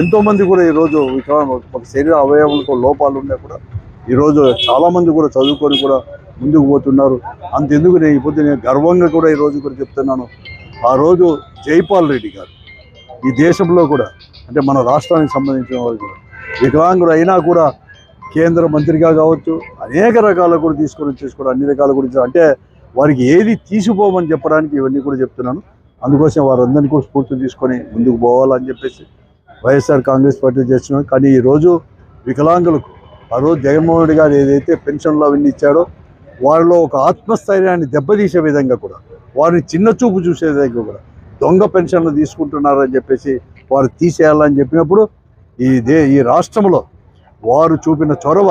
ఎంతో మంది కూడా ఈరోజు వికలాంగ ఒక శరీర అవయవాలతో లోపాలు ఉన్నా కూడా ఈరోజు చాలా మంది కూడా చదువుకొని కూడా ముందుకు పోతున్నారు. అంతెందుకు నేను ఇప్పుడు నేను గర్వంగా కూడా ఈ రోజు కూడా చెప్తున్నాను. ఆ రోజు జైపాల్ రెడ్డి గారు ఈ దేశంలో కూడా అంటే మన రాష్ట్రానికి సంబంధించిన వారు కూడా వికలాంగుడు అయినా కూడా కేంద్ర మంత్రిగా కావచ్చు అనేక రకాల కూడా తీసుకొని వచ్చేసి కూడా అన్ని రకాల గురించి అంటే వారికి ఏది తీసిపోమని చెప్పడానికి ఇవన్నీ కూడా చెప్తున్నాను. అందుకోసం వారందరినీ కూడా స్ఫూర్తి తీసుకొని ముందుకు పోవాలని చెప్పేసి వైఎస్ఆర్ కాంగ్రెస్ పార్టీ చేస్తున్నాం. కానీ ఈరోజు వికలాంగులకు ఆ రోజు జగన్మోహన్ రెడ్డి గారు ఏదైతే పెన్షన్లు అవన్నీ ఇచ్చాడో వారిలో ఒక ఆత్మస్థైర్యాన్ని దెబ్బతీసే విధంగా కూడా వారిని చిన్న చూపు చూసే విధంగా కూడా దొంగ పెన్షన్లు తీసుకుంటున్నారని చెప్పేసి వారు తీసేయాలని చెప్పినప్పుడు ఈ దే ఈ రాష్ట్రంలో వారు చూపిన చొరవ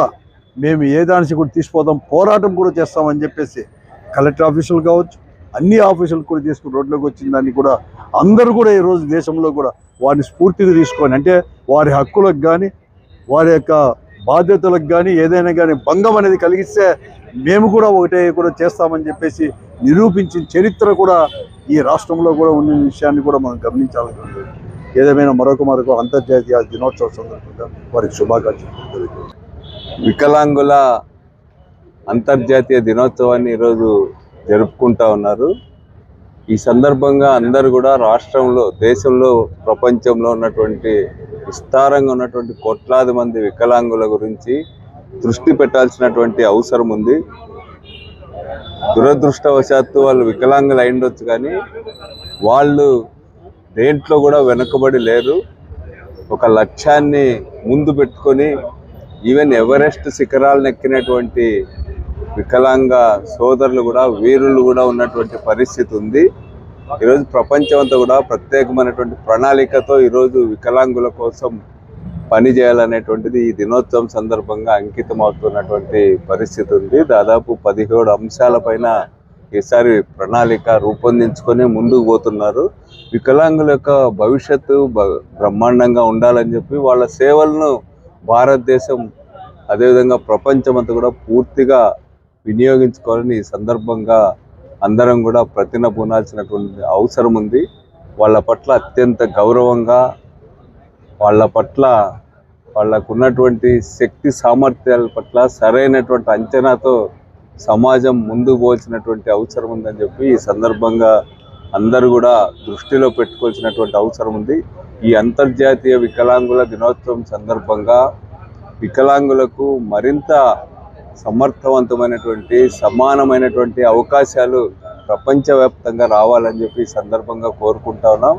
మేము ఏ దానికి కూడా తీసిపోదాం పోరాటం కూడా చేస్తామని చెప్పేసి కలెక్టర్ ఆఫీసులు కావచ్చు అన్ని ఆఫీసులు కూడా తీసుకుని రోడ్లోకి వచ్చిన దాన్ని కూడా అందరూ కూడా ఈరోజు దేశంలో కూడా వారిని స్ఫూర్తిగా తీసుకొని అంటే వారి హక్కులకు కానీ వారి యొక్క బాధ్యతలకు కానీ ఏదైనా కానీ భంగం అనేది కలిగిస్తే మేము కూడా ఒకటే కూడా చేస్తామని చెప్పేసి నిరూపించిన చరిత్ర కూడా ఈ రాష్ట్రంలో కూడా ఉన్న విషయాన్ని కూడా మనం గమనించాలి. ఏదేమైనా మరొక మరొక అంతర్జాతీయ దినోత్సవ సందర్భంగా వారికి శుభాకాంక్షలు వికలాంగుల అంతర్జాతీయ దినోత్సవాన్ని ఈరోజు జరుపుకుంటా ఉన్నారు. ఈ సందర్భంగా అందరు కూడా రాష్ట్రంలో దేశంలో ప్రపంచంలో ఉన్నటువంటి విస్తారంగా ఉన్నటువంటి కోట్లాది మంది వికలాంగుల గురించి దృష్టి పెట్టాల్సినటువంటి అవసరం ఉంది. దురదృష్టవశాత్తు వాళ్ళు వికలాంగులు అయిండొచ్చు కానీ వాళ్ళు దేంట్లో కూడా వెనుకబడి లేరు. ఒక లక్ష్యాన్ని ముందు పెట్టుకొని ఈవెన్ ఎవరెస్ట్ శిఖరాలను ఎక్కినటువంటి వికలాంగ సోదరులు కూడా వీరులు కూడా ఉన్నటువంటి పరిస్థితి ఉంది. ఈరోజు ప్రపంచం అంతా కూడా ప్రత్యేకమైనటువంటి ప్రణాళికతో ఈరోజు వికలాంగుల కోసం పనిచేయాలనేటువంటిది ఈ దినోత్సవం సందర్భంగా అంకితం అవుతున్నటువంటి పరిస్థితి ఉంది. దాదాపు పదిహేడు అంశాలపైన ఈసారి ప్రణాళిక రూపొందించుకొని ముందుకు పోతున్నారు. వికలాంగుల యొక్క భవిష్యత్తు బ్రహ్మాండంగా ఉండాలని చెప్పి వాళ్ళ సేవలను భారతదేశం అదేవిధంగా ప్రపంచం అంతా కూడా పూర్తిగా వినియోగించుకోవాలని ఈ సందర్భంగా అందరం కూడా ప్రతిన పూనాల్సినటువంటి అవసరం ఉంది. వాళ్ళ పట్ల అత్యంత గౌరవంగా వాళ్ళ పట్ల వాళ్ళకు ఉన్నటువంటి శక్తి సామర్థ్యాల పట్ల సరైనటువంటి అంచనాతో సమాజం ముందుకు పోల్చినటువంటి అవసరం ఉందని చెప్పి ఈ సందర్భంగా అందరూ కూడా దృష్టిలో పెట్టుకోవాల్సినటువంటి అవసరం ఉంది. ఈ అంతర్జాతీయ వికలాంగుల దినోత్సవం సందర్భంగా వికలాంగులకు మరింత సమర్థవంతమైనటువంటి సమానమైనటువంటి అవకాశాలు ప్రపంచవ్యాప్తంగా రావాలని చెప్పి సందర్భంగా కోరుకుంటా ఉన్నాం.